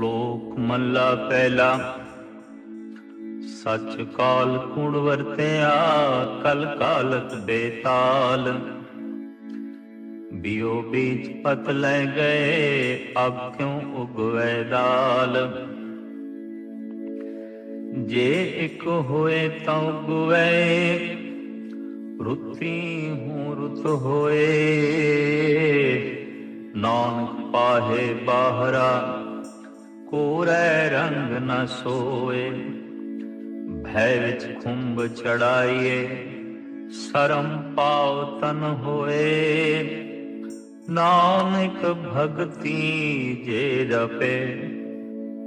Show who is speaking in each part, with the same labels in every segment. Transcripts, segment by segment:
Speaker 1: ਲੋਕ ਮੱਲਾ ਪਹਿਲਾ। ਸੱਚ ਕਾਲ ਕੁਣ ਵਰਤਿਆ, ਕਲ ਕਾਲਤ ਬੇਤਾਲ। ਬਿਓ ਬੀਜ ਪਤ ਲੈ ਗਏ, ਅਬ ਕਿਉ ਉਗਵੈ ਦਾਲ। ਜੇ ਇੱਕ ਹੋਏ ਤਾਂ ਉਗਵੈ, ਰੁੱਤੀ ਹੂੰ ਰੁਤ ਹੋਏ। ਨਾਨਕ ਪਾਹੇ ਬਾਹਰਾ ਕੋਰੇ ਰੰਗ ਨ ਸੋਏ, ਭੈ ਵਿੱਚ ਖੁੰਭ ਚੜਾਈਏ, ਸਰਮ ਪਾਉ ਤਨ ਹੋਏ। ਨਾਨਕ ਭਗਤੀ ਜੇ ਰਪੇ,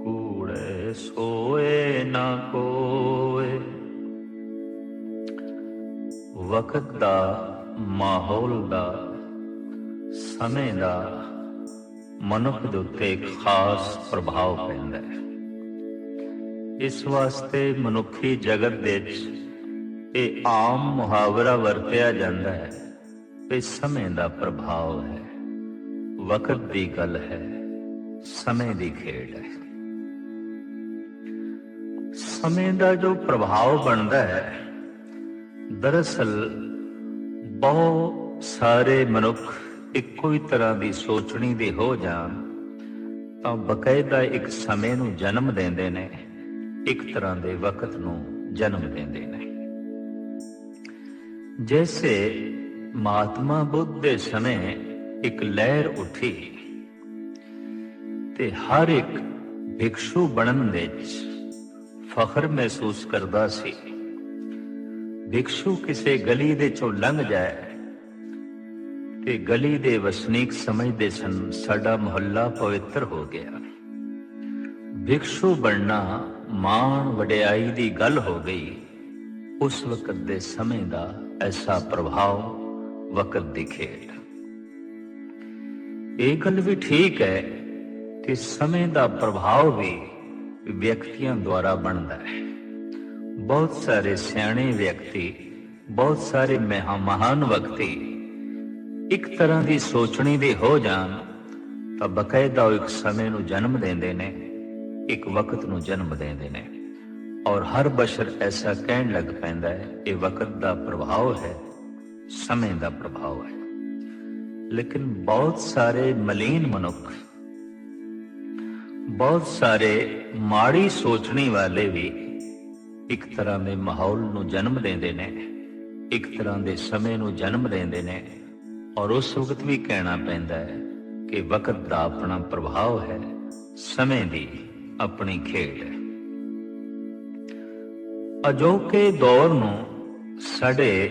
Speaker 1: ਕੂੜੇ ਸੋਏ ਨਾ ਕੋਏ। ਵਕਤ ਦਾ ਮਾਹੌਲ ਦਾ, ਸਮੇਂ ਦਾ ਮਨੁੱਖ ਦੇ ਉੱਤੇ ਇੱਕ ਖਾਸ ਪ੍ਰਭਾਵ ਪੈਂਦਾ ਹੈ। ਇਸ ਵਾਸਤੇ ਮਨੁੱਖੀ ਜਗਤ ਦੇ ਵਿੱਚ ਇਹ ਆਮ ਮੁਹਾਵਰਾ ਵਰਤਿਆ ਜਾਂਦਾ ਹੈ ਕਿ ਸਮੇਂ ਦਾ ਪ੍ਰਭਾਵ ਹੈ, ਵਕਤ ਦੀ ਗੱਲ ਹੈ, ਸਮੇਂ ਦੀ ਖੇਡ ਹੈ। ਸਮੇਂ ਦਾ ਜੋ ਪ੍ਰਭਾਵ ਬਣਦਾ ਹੈ, ਦਰਅਸਲ ਬਹੁਤ ਸਾਰੇ ਮਨੁੱਖ ਇੱਕੋ ਹੀ ਤਰ੍ਹਾਂ ਦੀ ਸੋਚਣੀ ਦੇ ਹੋ ਜਾਣ, ਤਾਂ ਬਕਾਇਦਾ ਇੱਕ ਸਮੇਂ ਨੂੰ ਜਨਮ ਦਿੰਦੇ ਨੇ, ਇੱਕ ਤਰ੍ਹਾਂ ਦੇ ਵਕਤ ਨੂੰ ਜਨਮ ਦਿੰਦੇ ਨੇ। ਜੈਸੇ ਮਹਾਤਮਾ ਬੁੱਧ ਦੇ ਸਮੇਂ ਇੱਕ ਲਹਿਰ ਉੱਠੀ, ਤੇ ਹਰ ਇੱਕ ਭਿਕਸ਼ੂ ਬਣਨ ਵਿੱਚ ਫਖਰ ਮਹਿਸੂਸ ਕਰਦਾ ਸੀ, ਭਿਕਸ਼ੂ ਕਿਸੇ ਗਲੀ ਦੇ ਚੋਂ ਲੰਘ ਜਾਏ ਤੇ ਗਲੀ ਦੇ ਵਸਨੀਕ ਸਮਝਦੇ ਸਨ, ਸਾਡਾ ਮੁਹੱਲਾ ਪਵਿੱਤਰ ਹੋ ਗਿਆ। ਭਿਕਸ਼ੂ ਬਣਨਾ ਮਾਣ ਵਡਿਆਈ ਦੀ ਗੱਲ ਹੋ ਗਈ। ਉਸ ਵਕਤ ਦੇ ਸਮੇਂ ਦਾ ਐਸਾ ਪ੍ਰਭਾਵ ਵਕਤ ਦੀ ਖੇਡ। ਇਹ ਗੱਲ ਵੀ ਠੀਕ ਹੈ ਕਿ ਸਮੇਂ ਦਾ ਪ੍ਰਭਾਵ ਵੀ ਵਿਅਕਤੀਆਂ ਦੁਆਰਾ ਬਣਦਾ ਹੈ। ਬਹੁਤ ਸਾਰੇ ਸਿਆਣੇ ਵਿਅਕਤੀ, ਬਹੁਤ ਸਾਰੇ ਮਹਾ- ਮਹਾਨ ਵਿਅਕਤੀ ਇੱਕ ਤਰ੍ਹਾਂ ਦੀ ਸੋਚਣੀ ਦੇ ਹੋ ਜਾਣ, ਤਾਂ ਬਕਾਇਦਾ ਉਹ ਇੱਕ ਸਮੇਂ ਨੂੰ ਜਨਮ ਦਿੰਦੇ ਨੇ, ਇੱਕ ਵਕਤ ਨੂੰ ਜਨਮ ਦਿੰਦੇ ਨੇ। ਔਰ ਹਰ ਬਸ਼ਰ ਐਸਾ ਕਹਿਣ ਲੱਗ ਪੈਂਦਾ ਹੈ, ਇਹ ਵਕਤ ਦਾ ਪ੍ਰਭਾਵ ਹੈ, ਸਮੇਂ ਦਾ ਪ੍ਰਭਾਵ ਹੈ। ਲੇਕਿਨ ਬਹੁਤ ਸਾਰੇ ਮਲੀਨ ਮਨੁੱਖ, ਬਹੁਤ ਸਾਰੇ ਮਾੜੀ ਸੋਚਣੀ ਵਾਲੇ ਵੀ ਇੱਕ ਤਰ੍ਹਾਂ ਦੇ ਮਾਹੌਲ ਨੂੰ ਜਨਮ ਦਿੰਦੇ ਨੇ, ਇੱਕ ਤਰ੍ਹਾਂ ਦੇ ਸਮੇਂ ਨੂੰ ਜਨਮ ਦਿੰਦੇ ਨੇ। ਔਰ ਉਸ ਵਕਤ ਵੀ ਕਹਿਣਾ ਪੈਂਦਾ ਹੈ ਕਿ ਵਕਤ ਦਾ ਆਪਣਾ ਪ੍ਰਭਾਵ ਹੈ, ਸਮੇਂ ਦੀ ਆਪਣੀ ਖੇਡ। ਹੈ ਅਜੋਕੇ ਦੌਰ ਨੂੰ ਸਾਡੇ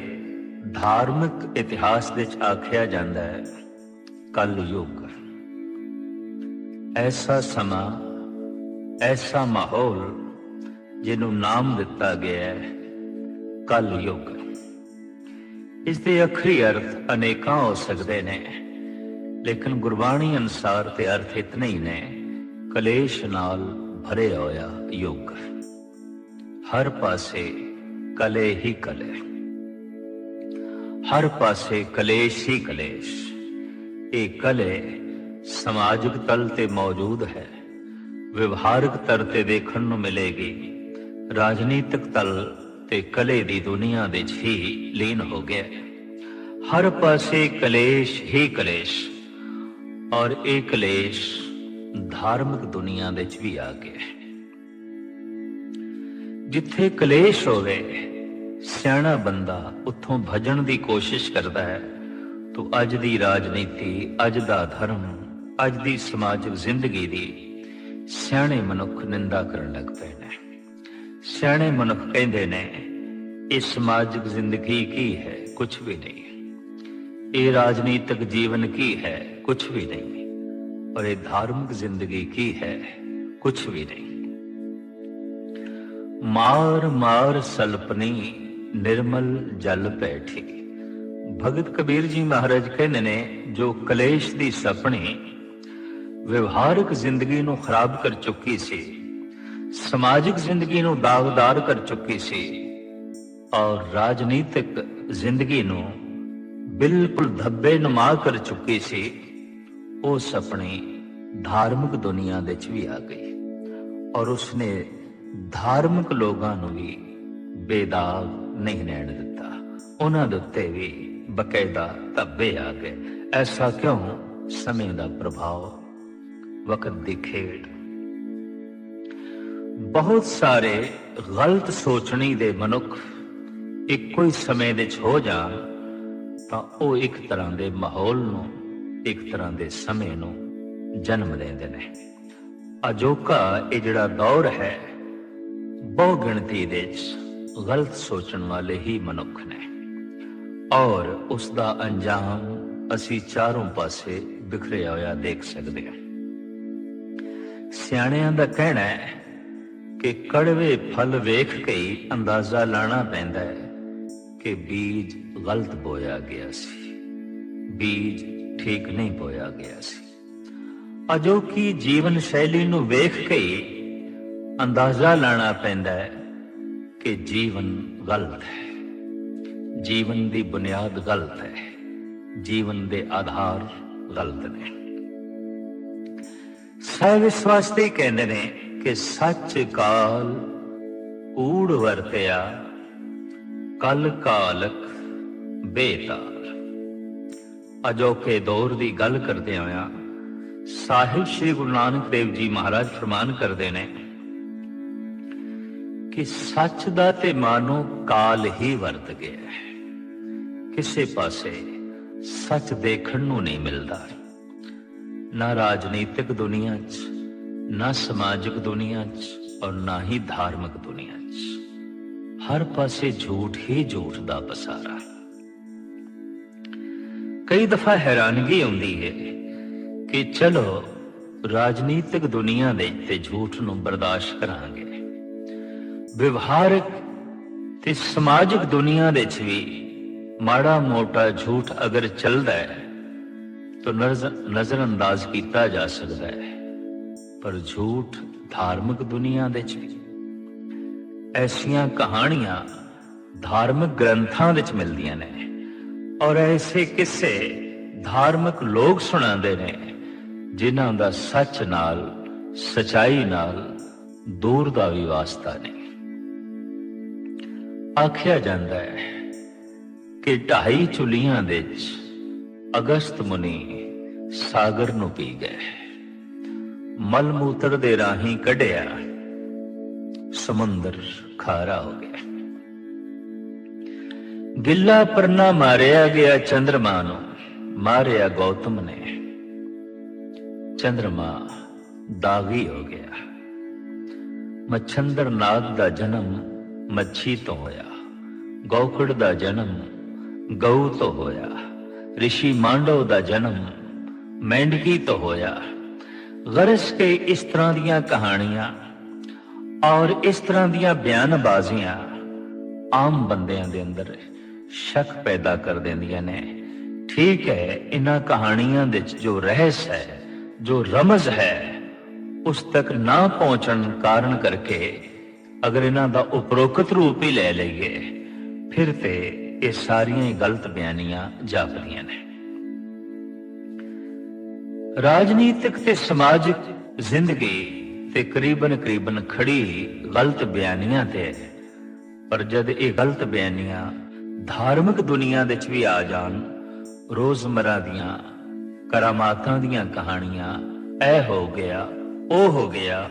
Speaker 1: ਧਾਰਮਿਕ ਇਤਿਹਾਸ ਵਿੱਚ ਆਖਿਆ ਜਾਂਦਾ ਹੈ ਕਲ ਯੁੱਗ ਐਸਾ ਸਮਾਂ, ਐਸਾ ਮਾਹੌਲ ਜਿਹਨੂੰ ਨਾਮ ਦਿੱਤਾ ਗਿਆ ਹੈ ਕਲ ਯੁੱਗ ਇਸ ਦੇ ਅਖਰੀ ਅਰਥ ਅਨੇਕਾਂ ਹੋ ਸਕਦੇ ਨੇ, ਲੇਕਿਨ ਗੁਰਬਾਣੀ ਅਨਸਾਰ ਤੇ ਅਰਥ ਇਤਨੇ ਹੀ ਨੇ, ਕਲੇਸ਼ ਨਾਲ ਭਰਿਆ ਹੋਇਆ ਯੁੱਗ। ਹਰ ਪਾਸੇ ਕਲੇ ਹੀ ਕਲੇ। ਹਰ ਪਾਸੇ ਕਲੇਸ਼ ਹੀ ਕਲੇਸ਼। ਇਹ ਕਲੇ ਸਮਾਜਿਕ ਤਲ ਤੇ ਮੌਜੂਦ ਹੈ। ਵਿਵਹਾਰਕ ਤਰ ਤੇ ਦੇਖਣ ਨੂੰ ਮਿਲੇਗੀ। ਰਾਜਨੀਤਿਕ ਤਲ ਤੇ ਕਲੇ ਦੀ ਦੁਨੀਆ ਵਿੱਚ ਹੀ ਲੀਨ ਹੋ ਗਿਆ। ਹਰ ਪਾਸੇ ਕਲੇਸ਼ ਹੀ ਕਲੇਸ਼, ਔਰ ਇਹ ਕਲੇਸ਼ ਧਾਰਮਿਕ ਦੁਨੀਆ ਵਿੱਚ ਵੀ ਆ ਗਿਆ ਜਿੱਥੇ ਕਲੇਸ਼ ਹੋਵੇ, ਸਿਆਣਾ ਬੰਦਾ ਉੱਥੋਂ ਭਜਣ ਦੀ ਕੋਸ਼ਿਸ਼ ਕਰਦਾ ਹੈ ਤੋ ਅੱਜ ਦੀ ਰਾਜਨੀਤੀ, ਅੱਜ ਦਾ ਧਰਮ, ਅੱਜ ਦੀ ਸਮਾਜਿਕ ਜ਼ਿੰਦਗੀ ਦੀ ਸਿਆਣੇ ਮਨੁੱਖ ਨਿੰਦਾ ਕਰਨ ਲੱਗ ਪਏ ਨੇ ਸਿਆਣੇ ਮਨੁੱਖ ਕਹਿੰਦੇ ਨੇ ਇਹ ਸਮਾਜਿਕ ਜ਼ਿੰਦਗੀ ਕੀ ਹੈ? ਕੁਝ ਵੀ ਨਹੀਂ। ਇਹ ਰਾਜਨੀਤਿਕ ਜੀਵਨ ਕੀ ਹੈ? ਕੁਝ ਵੀ ਨਹੀਂ। ਔਰ ਇਹ ਧਾਰਮਿਕ ਜ਼ਿੰਦਗੀ ਕੀ ਹੈ? ਕੁਝ ਵੀ ਨਹੀਂ। ਮਾਰ ਮਾਰ ਸਲਪਨੀ, ਨਿਰਮਲ ਜਲ ਬੈਠੀ। ਭਗਤ ਕਬੀਰ ਜੀ ਮਹਾਰਾਜ ਕਹਿੰਦੇ ਨੇ, ਜੋ ਕਲੇਸ਼ ਦੀ ਸਪਣੀ ਵਿਵਹਾਰਿਕ ਜ਼ਿੰਦਗੀ ਨੂੰ ਖਰਾਬ ਕਰ ਚੁੱਕੀ ਸੀ, ਸਮਾਜਿਕ ਜ਼ਿੰਦਗੀ ਨੂੰ ਦਾਗਦਾਰ ਕਰ ਚੁੱਕੀ ਸੀ ਔਰ ਰਾਜਨੀਤਿਕ ਜ਼ਿੰਦਗੀ ਨੂੰ ਬਿਲਕੁਲ ਧੱਬੇ ਨੁਮਾ ਕਰ ਚੁੱਕੀ ਸੀ, ਉਸ ਸਪਣੀ ਧਾਰਮਿਕ ਦੁਨੀਆ ਦੇ ਵਿੱਚ ਵੀ ਆ ਗਈ। ਔਰ ਉਸਨੇ ਧਾਰਮਿਕ ਲੋਕਾਂ ਨੂੰ ਵੀ ਬੇਦਾਗ ਨਹੀਂ ਰਹਿਣ ਦਿੱਤਾ। ਉਹਨਾਂ ਦੇ ਉੱਤੇ ਵੀ ਬਕਾਇਦਾ ਧੱਬੇ ਆ ਗਏ। ਐਸਾ ਕਿਉਂ? ਸਮੇਂ ਦਾ ਪ੍ਰਭਾਵ, ਵਕਤ ਦੀ ਖੇਡ। ਬਹੁਤ ਸਾਰੇ ਗਲਤ ਸੋਚਣੀ ਦੇ ਮਨੁੱਖ ਇੱਕੋ ਹੀ ਸਮੇਂ ਵਿੱਚ ਹੋ ਜਾਣ ਤਾਂ ਉਹ ਇੱਕ ਤਰ੍ਹਾਂ ਦੇ ਮਾਹੌਲ ਨੂੰ, ਇੱਕ ਤਰ੍ਹਾਂ ਦੇ ਸਮੇਂ ਨੂੰ ਜਨਮ ਦਿੰਦੇ ਨੇ। ਅਜੋਕਾ ਇਹ ਜਿਹੜਾ ਦੌਰ ਹੈ ਬਹੁ ਗਿਣਤੀ ਦੇ ਵਿੱਚ ਗਲਤ ਸੋਚਣ ਵਾਲੇ ਹੀ ਮਨੁੱਖ ਨੇ। ਔਰ ਉਸ ਦਾ ਅੰਜਾਮ ਅਸੀਂ ਚਾਰੋਂ ਪਾਸੇ ਬਿਖਰਿਆ ਹੋਇਆ ਦੇਖ ਸਕਦੇ ਹਾਂ। ਸਿਆਣਿਆਂ ਦਾ ਕਹਿਣਾ ਹੈ ਕਿ ਕੜਵੇ ਫਲ ਵੇਖ ਕੇ ਹੀ ਅੰਦਾਜ਼ਾ ਲਾਣਾ ਪੈਂਦਾ ਹੈ ਕਿ ਬੀਜ ਗਲਤ ਬੋਇਆ ਗਿਆ ਸੀ। ਬੀਜ ਠੀਕ ਨਹੀਂ ਬੋਇਆ ਗਿਆ ਸੀ। ਅਜੋਕੀ ਜੀਵਨ ਸ਼ੈਲੀ ਨੂੰ ਵੇਖ ਕੇ ਅੰਦਾਜ਼ਾ ਲਾਣਾ ਪੈਂਦਾ ਹੈ ਕਿ ਜੀਵਨ ਗਲਤ ਹੈ। ਜੀਵਨ ਦੀ ਬੁਨਿਆਦ ਗਲਤ ਹੈ। ਜੀਵਨ ਦੇ ਆਧਾਰ ਗਲਤ ਨੇ। ਸਹਿ ਵਿਸ਼ਵਾਸੀ ਕਹਿੰਦੇ ਨੇ ਕਿ ਸੱਚ ਕਾਲ ਊੜ ਵਰਤਿਆ ਕਲ ਕਾਲਕ ਬੇਤਾਰ। ਅਜੋਕੇ ਦੌਰ ਦੀ ਗੱਲ ਕਰਦੇ ਹੋਇਆ ਸਾਹਿਬ ਸ੍ਰੀ ਗੁਰੂ ਨਾਨਕ ਦੇਵ ਜੀ ਮਹਾਰਾਜ ਫਰਮਾਨ ਕਰਦੇ ਨੇ ਕਿ ਸੱਚ ਦਾ ਤੇ ਮਾਨੋ ਕਾਲ ਹੀ ਵਰਤ ਗਿਆ ਕਿਸੇ ਪਾਸੇ ਸੱਚ ਦੇਖਣ ਨੂੰ ਨਹੀਂ ਮਿਲਦਾ। ਨਾ ਰਾਜਨੀਤਿਕ ਦੁਨੀਆ 'ਚ, ਨਾ ਸਮਾਜਿਕ ਦੁਨੀਆ 'ਚ ਔਰ ਨਾ ਹੀ ਧਾਰਮਿਕ ਦੁਨੀਆ 'ਚ। ਹਰ ਪਾਸੇ ਝੂਠ ਹੀ ਝੂਠ ਦਾ ਪਸਾਰਾ। ਕਈ ਦਫਾ ਹੈਰਾਨਗੀ ਆਉਂਦੀ ਹੈ ਕਿ ਚਲੋ, ਰਾਜਨੀਤਿਕ ਦੁਨੀਆ ਦੇ ਤੇ ਝੂਠ ਨੂੰ ਬਰਦਾਸ਼ਤ ਕਰਾਂਗੇ। ਵਿਵਹਾਰਿਕ ਤੇ ਸਮਾਜਿਕ ਦੁਨੀਆ ਦੇ ਵਿੱਚ ਵੀ ਮਾੜਾ ਮੋਟਾ ਝੂਠ ਅਗਰ ਚੱਲਦਾ ਹੈ, ਤਾਂ ਨਜ਼ਰ ਅੰਦਾਜ਼ ਕੀਤਾ ਜਾ ਸਕਦਾ ਹੈ। ਪਰ ਝੂਠ ਧਾਰਮਿਕ ਦੁਨੀਆ ਦੇ ਵਿੱਚ ਵੀ। ਐਸੀਆਂ ਕਹਾਣੀਆਂ ਧਾਰਮਿਕ ਗ੍ਰੰਥਾਂ ਵਿੱਚ ਮਿਲਦੀਆਂ ਨੇ ਔਰ ਐਸੇ ਕਿੱਸੇ ਧਾਰਮਿਕ ਲੋਕ ਸੁਣਾਉਂਦੇ ਨੇ ਜਿਨ੍ਹਾਂ ਦਾ ਸੱਚ ਨਾਲ, ਸਚਾਈ ਨਾਲ ਦੂਰ ਦਾ ਵੀ ਵਾਸਤਾ ਨਹੀਂ। ਆਖਿਆ ਜਾਂਦਾ ਹੈ ਕਿ ਢਾਈ ਚੁਲੀਆਂ ਦੇ ਵਿੱਚ ਅਗਸਤ ਮੁਨੀ ਸਾਗਰ ਨੂੰ ਪੀ ਗਏ। ਮਲ ਮੂਤਰ ਦੇ ਰਾਹੀਂ ਕੱਢਿਆ ਸਮੁੰਦਰ ਖਾਰਾ ਹੋ ਗਿਆ। ਗਿੱਲਾ ਪਰਨਾ ਮਾਰਿਆ ਗਿਆ ਚੰਦਰਮਾ ਨੂੰ, ਮਾਰਿਆ ਗੌਤਮ ਨੇ। ਚੰਦਰਮਾ ਦਾਗੀ ਹੋ ਗਿਆ। ਮਛੰਦਰ ਨਾਗ ਦਾ ਜਨਮ ਮੱਛੀ ਤੋਂ ਹੋਇਆ। ਗੌਕੜ ਦਾ ਜਨਮ ਗਊ ਤੋਂ ਹੋਇਆ। ਰਿਸ਼ੀ ਮਾਂਡਵ ਦਾ ਜਨਮ ਮੈਂਡਕੀ ਤੋਂ ਹੋਇਆ। ਗਰਸ ਕੇ ਇਸ ਤਰ੍ਹਾਂ ਦੀਆਂ ਕਹਾਣੀਆਂ ਔਰ ਇਸ ਤਰ੍ਹਾਂ ਦੀਆਂ ਬਿਆਨਬਾਜ਼ੀਆਂ ਆਮ ਬੰਦਿਆਂ ਦੇ ਅੰਦਰ ਸ਼ੱਕ ਪੈਦਾ ਕਰ ਦਿੰਦੀਆਂ ਨੇ। ਠੀਕ ਹੈ ਇਹਨਾਂ ਕਹਾਣੀਆਂ ਦੇ ਵਿੱਚ ਜੋ ਰਹੱਸ ਹੈ, ਜੋ ਰਮਜ਼ ਹੈ, ਉਸ ਤੱਕ ਨਾ ਪਹੁੰਚਣ ਕਾਰਨ ਕਰਕੇ ਅਗਰ ਇਹਨਾਂ ਦਾ ਉਪਰੋਕਤ ਰੂਪ ਹੀ ਲੈ ਲਈਏ, ਫਿਰ ਤੇ ਇਹ ਸਾਰੀਆਂ ਹੀ ਗਲਤ ਬਿਆਨੀਆਂ ਜਾਪਦੀਆਂ ਨੇ। ਰਾਜਨੀਤਿਕ ਤੇ ਸਮਾਜਿਕ ਜ਼ਿੰਦਗੀ ਤੇ ਕਰੀਬਨ ਕਰੀਬਨ ਖੜੀ ਗਲਤ ਬਿਆਨੀਆਂ ਤੇ ਪਰ ਜਦ ਇਹ ਗਲਤ ਬਿਆਨੀਆਂ ਧਾਰਮਿਕ ਦੁਨੀਆ ਵਿੱਚ ਵੀ ਆ ਜਾਣ, ਰੋਜ਼ਮਰਾ ਦੀਆਂ ਕਰਾਮਾਤਾਂ ਦੀਆਂ ਕਹਾਣੀਆਂ ਐ ਹੋ ਗਿਆ, ਉਹ ਹੋ ਗਿਆ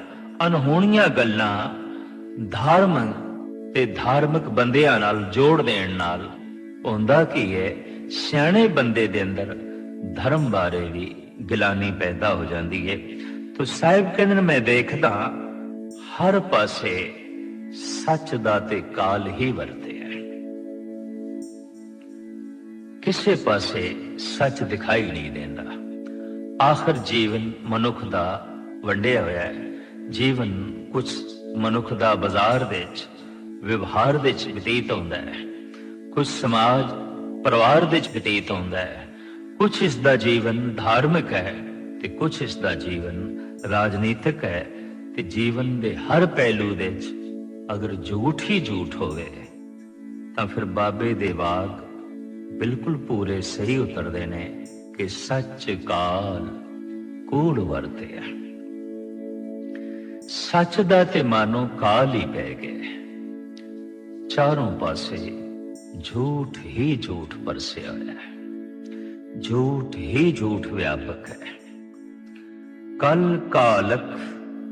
Speaker 1: ਅਨਹੋਣੀਆਂ ਗੱਲਾਂ ਧਾਰਮਿਕ ਤੇ ਧਾਰਮਿਕ ਬੰਦਿਆਂ ਨਾਲ ਜੋੜ ਦੇਣ ਨਾਲ, ਹੁੰਦਾ ਕੀ ਹੈ, ਸਿਆਣੇ ਬੰਦੇ ਦੇ ਅੰਦਰ ਧਰਮ ਬਾਰੇ ਵੀ ਗਿਲਾਨੀ ਪੈਦਾ ਹੋ ਜਾਂਦੀ ਹੈ। ਤੋ ਸਾਹਿਬ ਕਹਿੰਦੇ ਨੇ, ਮੈਂ ਦੇਖਦਾ ਹਰ ਪਾਸੇ ਸੱਚ ਦਾ ਤੇ ਕਾਲ ਹੀ ਵਰਤਿਆ ਕਿਸੇ ਪਾਸੇ ਸੱਚ ਦਿਖਾਈ ਨਹੀਂ ਦਿੰਦਾ। ਆਖਰ ਜੀਵਨ ਮਨੁੱਖ ਦਾ ਵੰਡਿਆ ਹੋਇਆ ਹੈ। ਜੀਵਨ ਕੁਝ ਮਨੁੱਖ ਦਾ ਬਾਜ਼ਾਰ ਦੇ ਵਿੱਚ, ਵਿਵਹਾਰ ਦੇ ਵਿੱਚ ਬਤੀਤ ਹੁੰਦਾ ਹੈ। ਕੁਝ ਸਮਾਜ, ਪਰਿਵਾਰ ਦੇ ਵਿੱਚ ਬਤੀਤ ਹੁੰਦਾ ਹੈ। ਕੁਝ ਇਸ ਦਾ ਜੀਵਨ ਧਾਰਮਿਕ ਹੈ ਤੇ ਕੁਝ ਇਸ ਦਾ ਜੀਵਨ ਰਾਜਨੀਤਿਕ ਹੈ ਤੇ ਜੀਵਨ ਦੇ ਹਰ ਪਹਿਲੂ ਦੇ ਵਿੱਚ ਅਗਰ ਝੂਠ ਹੀ ਝੂਠ ਹੋਵੇ, ਤਾਂ ਫਿਰ ਬਾਬੇ ਦੇ ਬਾਗ ਬਿਲਕੁਲ ਪੂਰੇ ਸਹੀ ਉਤਰਦੇ ਨੇ ਕਿ ਸੱਚ ਕਾਲ ਕੂੜ ਹੈ ਸੱਚ ਦਾ ਤੇ ਮਾਨੋ ਕਾਲ ਹੀ ਪੈ ਗਿਆ। ਚਾਰੋਂ ਪਾਸੇ ਝੂਠ ਹੀ ਝੂਠ ਪਰਸਿਆ ਹੋਇਆ। ਹੈ ਝੂਠ ਹੀ ਝੂਠ ਵਿਆਪਕ ਹੈ। ਕਲ ਕਾਲਕ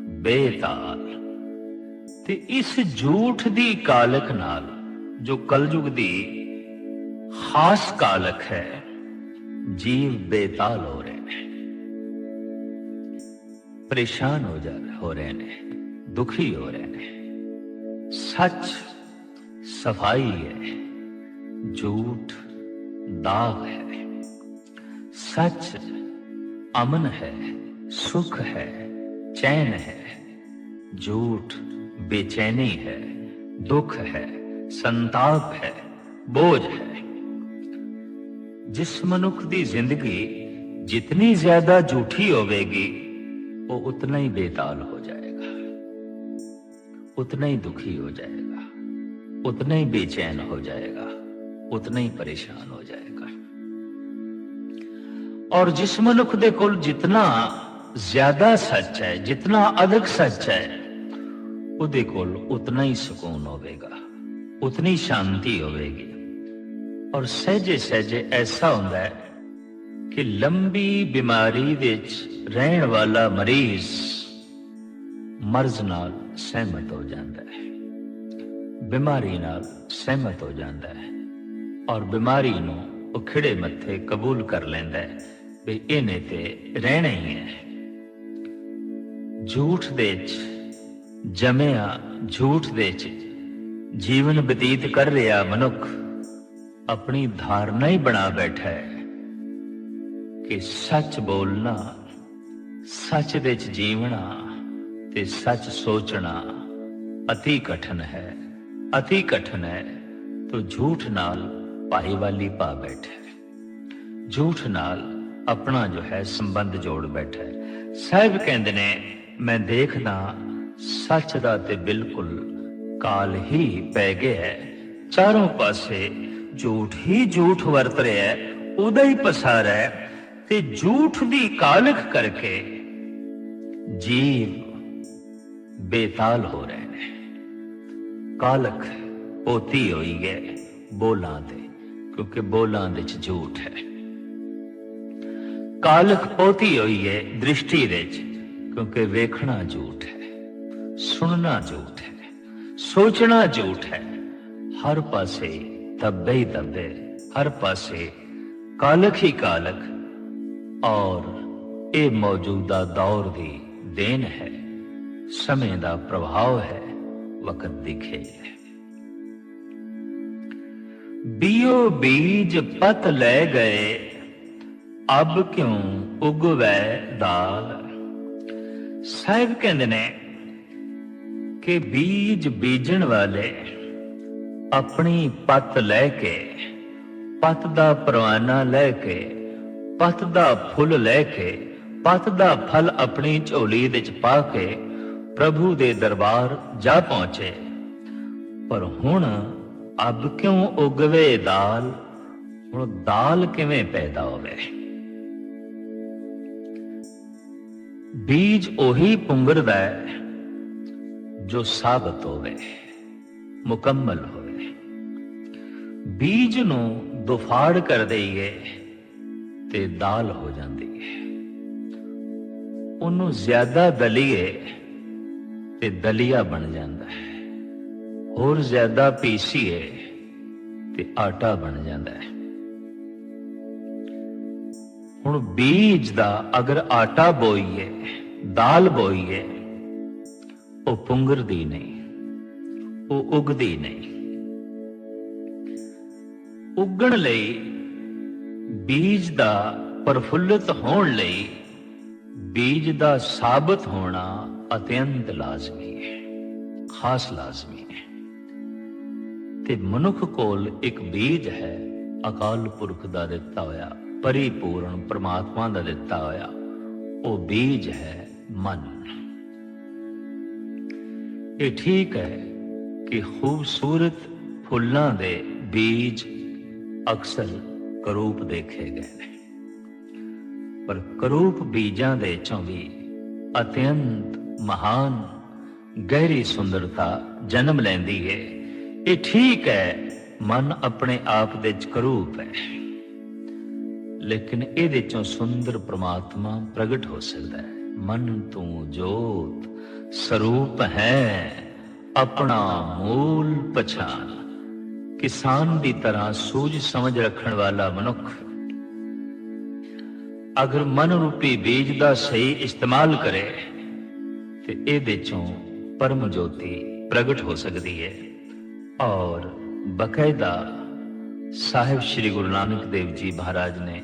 Speaker 1: ਬੇਤਾਲ। ਤੇ ਇਸ ਝੂਠ ਦੀ ਕਾਲਕ ਨਾਲ, ਜੋ ਕਲਯੁਗ ਦੀ ਖਾਸ ਕਾਲਕ ਹੈ, ਜੀਵ ਬੇਤਾਲ ਹੋ ਰਹੇ ਨੇ। ਪਰੇਸ਼ਾਨ ਹੋ ਜਾ, ਹੋ ਰਹੇ ਨੇ, ਦੁਖੀ ਹੋ ਰਹੇ ਨੇ। ਸੱਚ ਸਫ਼ਾਈ ਹੈ, ਝੂਠ ਦਾਗ ਹੈ। ਸੱਚ ਅਮਨ ਹੈ सुख है, चैन है, झूठ, बेचैनी है, दुख है, संताप है, बोझ है। जिस मनुख की ज़िंदगी जितनी ज़्यादा झूठी होवेगी, वो उतना ही बेताल हो जाएगा, उतना ही दुखी हो जाएगा, उतना ही बेचैन हो जाएगा, उतना ही परेशान हो जाएगा। और जिस मनुख दे को जितना ਜ਼ਿਆਦਾ ਸੱਚ ਹੈ ਜਿੰਨਾ ਅਧਿਕ ਸੱਚ ਹੈ ਉਹਦੇ ਕੋਲ ਉਤਨਾ ਹੀ ਸਕੂਨ ਹੋਵੇਗਾ ਉਤਨੀ ਸ਼ਾਂਤੀ ਹੋਵੇਗੀ ਔਰ ਸਹਜੇ ਸਹਜੇ ਐਸਾ ਹੁੰਦਾ ਹੈ ਕਿ ਲੰਬੀ ਬਿਮਾਰੀ ਵਿੱਚ ਰਹਿਣ ਵਾਲਾ ਮਰੀਜ਼ ਮਰਜ਼ ਨਾਲ ਸਹਿਮਤ ਹੋ ਜਾਂਦਾ ਹੈ ਬਿਮਾਰੀ ਨਾਲ ਸਹਿਮਤ ਹੋ ਜਾਂਦਾ ਹੈ ਔਰ ਬਿਮਾਰੀ ਨੂੰ ਉਹ ਖਿੜੇ ਮੱਥੇ ਕਬੂਲ ਕਰ ਲੈਂਦਾ ਹੈ ਵੀ ਇਹਨੇ ਤੇ ਰਹਿਣਾ ਹੀ ਹੈ ਝੂਠ ਦੇ ਚ ਜਮਿਆ ਝੂਠ ਦੇ ਚ ਜੀਵਨ ਬਤੀਤ ਕਰ ਰਿਹਾ ਮਨੁੱਖ ਆਪਣੀ ਧਾਰਨਾ ਹੀ ਬਣਾ ਬੈਠਾ ਹੈ ਕਿ ਸੱਚ ਬੋਲਣਾ, ਸੱਚ ਦੇ ਚ ਜੀਵਣਾ ਤੇ ਸੱਚ ਸੋਚਣਾ ਅਤੀ ਕਠਨ ਹੈ, ਅਤੀ ਕਠਨ ਹੈ। ਤੋ ਝੂਠ ਨਾਲ ਭਾਈਵਾਲੀ ਪਾ ਬੈਠਾ ਹੈ। ਝੂਠ ਨਾਲ ਆਪਣਾ ਜੋ ਹੈ ਸੰਬੰਧ ਜੋੜ ਬੈਠਾ ਹੈ। ਸਾਹਿਬ ਕਹਿੰਦੇ ਨੇ ਮੈਂ ਦੇਖਦਾ ਸੱਚ ਦਾ ਤੇ ਬਿਲਕੁਲ ਕਾਲ ਹੀ ਪੈ ਗਿਆ ਹੈ। ਚਾਰੋਂ ਪਾਸੇ ਝੂਠ ਹੀ ਝੂਠ ਵਰਤ ਰਿਹਾ ਹੈ, ਉਹਦਾ ਹੀ ਪਸਾਰ ਹੈ ਤੇ ਝੂਠ ਦੀ ਕਾਲਖ ਕਰਕੇ ਜੀਵ ਬੇਤਾਲ ਹੋ ਰਹੇ ਨੇ। ਕਾਲਖ ਪੋਤੀ ਹੋਈ ਹੈ ਬੋਲਾਂ ਤੇ, ਕਿਉਂਕਿ ਬੋਲਾਂ ਦੇ ਚ ਝੂਠ ਹੈ। ਕਾਲਕ ਪੋਤੀ ਹੋਈ ਹੈ ਦ੍ਰਿਸ਼ਟੀ ਦੇ ਚ ਕਿਉਂਕਿ ਵੇਖਣਾ ਝੂਠ ਹੈ, ਸੁਣਨਾ ਝੂਠ ਹੈ, ਸੋਚਣਾ ਝੂਠ ਹੈ। ਹਰ ਪਾਸੇ ਤੱਬੇ ਹੀ ਦੱਬੇ ਹਰ ਪਾਸੇ ਕਾਲਕ ਹੀ ਕਾਲਕ ਔਰ ਇਹ ਮੌਜੂਦਾ ਦੌਰ ਦੀ ਦੇਨ ਹੈ, ਸਮੇਂ ਦਾ ਪ੍ਰਭਾਵ ਹੈ, ਵਕਤ ਦਿਖੇ ਬੀਓ ਬੀਜ ਪਤ ਲੈ ਗਏ, ਅਬ ਕਿਉਂ ਉਗਵੈ ਦਾਲ? ਸਾਹਿਬ ਕਹਿੰਦੇ ਨੇ ਕਿ ਬੀਜ ਬੀਜਣ ਵਾਲੇ ਆਪਣੀ ਪਤ ਲੈ ਕੇ, ਪਤ ਦਾ ਪਰਵਾਨਾ ਲੈ ਕੇ, ਪਤ ਦਾ ਫੁੱਲ ਲੈ ਕੇ, ਪਤ ਦਾ ਫਲ ਆਪਣੀ ਝੋਲੀ ਵਿੱਚ ਪਾ ਕੇ ਪ੍ਰਭੂ ਦੇ ਦਰਬਾਰ ਜਾ ਪਹੁੰਚੇ। ਪਰ ਹੁਣ ਅਬ ਕਿਉਂ ਉਗਵੇ ਦਾਲ? ਹੁਣ ਦਾਲ ਕਿਵੇਂ ਪੈਦਾ ਹੋਵੇ? ਬੀਜ ਉਹੀ ਪੁੰਗਰਦਾ ਹੈ ਜੋ ਸਾਬਤ ਹੋਵੇ ਮੁਕੰਮਲ ਹੋਵੇ। ਬੀਜ ਨੂੰ ਦੁਫਾੜ ਕਰ ਦਈਏ ਤੇ ਦਾਲ ਹੋ ਜਾਂਦੀ ਹੈ। ਉਹਨੂੰ ਜ਼ਿਆਦਾ ਦਲੀਏ ਤੇ ਦਲੀਆ ਬਣ ਜਾਂਦਾ ਹੈ। ਹੋਰ ਜ਼ਿਆਦਾ ਪੀਸੀਏ ਤੇ ਆਟਾ ਬਣ ਜਾਂਦਾ ਹੈ। ਹੁਣ ਬੀਜ ਦਾ ਅਗਰ ਆਟਾ ਬੋਈਏ, ਦਾਲ ਬੋਈਏ, ਉਹ ਪੁੰਗਰਦੀ ਨਹੀਂ, ਉਹ ਉਗਦੀ ਨਹੀਂ। ਉਗਣ ਲਈ ਬੀਜ ਦਾ ਪਰਫੁੱਲਤ ਹੋਣ ਲਈ ਬੀਜ ਦਾ ਸਾਬਤ ਹੋਣਾ ਅਤਿਅੰਤ ਲਾਜ਼ਮੀ ਹੈ, ਖਾਸ ਲਾਜ਼ਮੀ ਹੈ। ਤੇ ਮਨੁੱਖ ਕੋਲ ਇੱਕ ਬੀਜ ਹੈ, ਅਕਾਲ ਪੁਰਖ ਦਾ ਦਿੱਤਾ ਹੋਇਆ ਪਰਿਪੂਰਨ ਪ੍ਰਮਾਤਮਾ ਦਾ ਦਿੱਤਾ ਹੋਇਆ, ਉਹ ਬੀਜ ਹੈ ਮਨ। ਇਹ ਠੀਕ ਹੈ ਕਿ ਖੂਬਸੂਰਤ ਫੁੱਲਾਂ ਦੇ ਬੀਜ ਅਕਸਰ ਕਰੂਪ ਦੇਖੇ ਗਏ ਨੇ। ਪਰ ਕਰੂਪ ਬੀਜਾਂ ਦੇ ਚੋਂ ਵੀ ਅਤਿਅੰਤ ਮਹਾਨ, ਗਹਿਰੀ ਸੁੰਦਰਤਾ ਜਨਮ ਲੈਂਦੀ ਹੈ। ਇਹ ਠੀਕ ਹੈ, ਮਨ ਆਪਣੇ ਆਪ ਦੇ ਚ ਕਰੂਪ ਹੈ। ਲੇਕਿਨ ਇਹਦੇ ਚੋਂ ਸੁੰਦਰ ਪ੍ਰਮਾਤਮਾ ਪ੍ਰਗਟ ਹੋ ਸਕਦਾ ਹੈ। ਮਨ ਤੂੰ ਜੋਤ ਸਰੂਪ ਹੈ, ਆਪਣਾ ਮੂਲ ਪਛਾਣ। ਕਿਸਾਨ ਦੀ ਤਰ੍ਹਾਂ ਸੂਝ ਸਮਝ ਰੱਖਣ ਵਾਲਾ ਮਨੁੱਖ। ਅਗਰ ਮਨ ਰੂਪੀ ਬੀਜ ਦਾ ਸਹੀ ਇਸਤੇਮਾਲ ਕਰੇ, ਤੇ ਇਹਦੇ ਚੋਂ ਪਰਮ ਜੋਤੀ ਪ੍ਰਗਟ ਹੋ ਸਕਦੀ ਹੈ। ਔਰ ਬਕਾਇਦਾ ਸਾਹਿਬ ਸ੍ਰੀ ਗੁਰੂ ਨਾਨਕ ਦੇਵ ਜੀ ਮਹਾਰਾਜ ਨੇ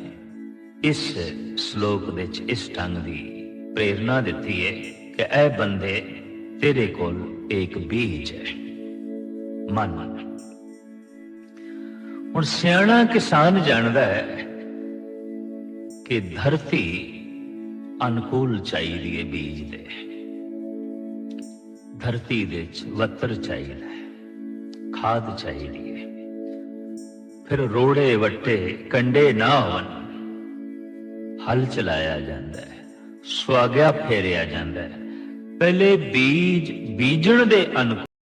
Speaker 1: ਇਸ ਸ਼ਲੋਕ ਵਿੱਚ ਇਸ ਢੰਗ ਦੀ ਪ੍ਰੇਰਣਾ ਦਿੱਤੀ ਹੈ ਕਿ ਐ ਬੰਦੇ ਤੇਰੇ ਕੋਲ ਇੱਕ ਬੀਜ ਹੈ। ਮਨ। ਹੁਣ ਸਿਆਣਾ ਕਿਸਾਨ ਜਾਣਦਾ ਹੈ ਕਿ ਧਰਤੀ ਅਨੁਕੂਲ ਚਾਹੀਦੀ ਹੈ ਬੀਜ ਦੇ। ਧਰਤੀ ਦੇ ਵਿੱਚ ਵੱਤਰ ਚਾਹੀਦਾ ਹੈ, ਖਾਦ ਚਾਹੀਦੀ ਹੈ। ਫਿਰ ਰੋੜੇ ਵੱਟੇ ਕੰਡੇ ਨਾ ਹੋਣ ਹਲ ਚਲਾਇਆ ਜਾਂਦਾ ਹੈ, ਸੁਆਗਿਆ ਫੇਰਿਆ ਜਾਂਦਾ ਹੈ। ਪਹਿਲੇ ਬੀਜ ਬੀਜਣ ਦੇ ਅਨੁਕੂਲ